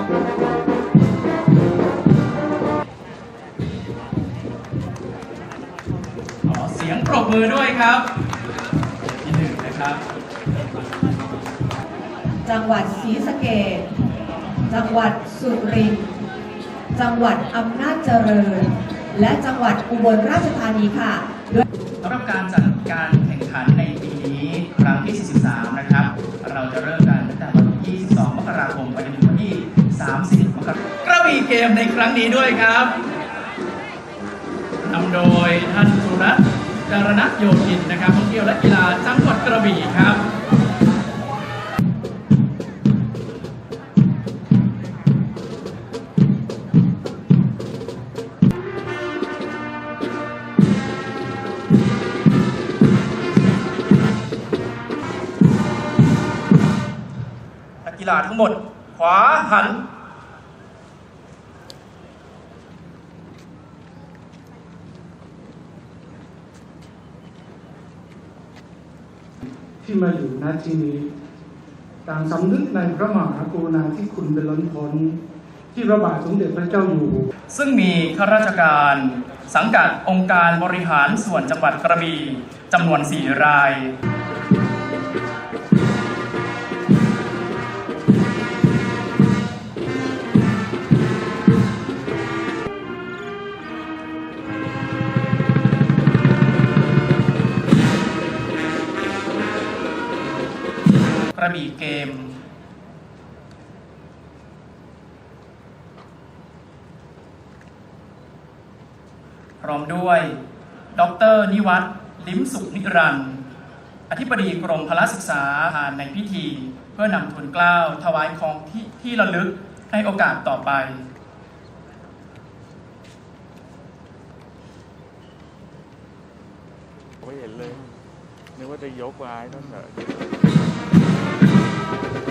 ขอเสียงปรบมือด้วยครับที่หนึ่งนะครับ จังหวัดศรีสะเกษจังหวัดสุรินทร์ จังหวัดอำนาจเจริญ และจังหวัดอุบลราชธานีค่ะด้วยสำหรับการจัดการแข่งขันในปีนี้ครั้งที่ 43 นะครับ เราจะเริ่ม กราคมกระบี่เกมในครั้งนี้ด้วยครับนำโดยท่านสุรัตน์การณโยธินนะครับท่องเที่ยวและกีฬาจังหวัดกระบี่ครับนักกีฬาทั้งหมด ขวาหัน ที่มาอยู่ณที่นี้ต่างสำนึกในพระมหากรุณาธิคุณเป็นล้นพ้นที่พระบาทสมเด็จพระเจ้าอยู่หัวซึ่งมีข้าราชการ สังกัดองค์การบริหารส่วนจังหวัดกระบี่จำนวน 4 ราย ระบี่เกม พร้อมด้วย ดร นิวัฒน์ลิ้มสุขนิรันดร์อธิบดีกรมพละศึกษาทานในพิธี เพื่อนำทุนเกล้าถวายของที่ที่ระลึกในโอกาสต่อไป ไม่เห็นเลยนึกว่าจะยกไว้นั่นเห รอ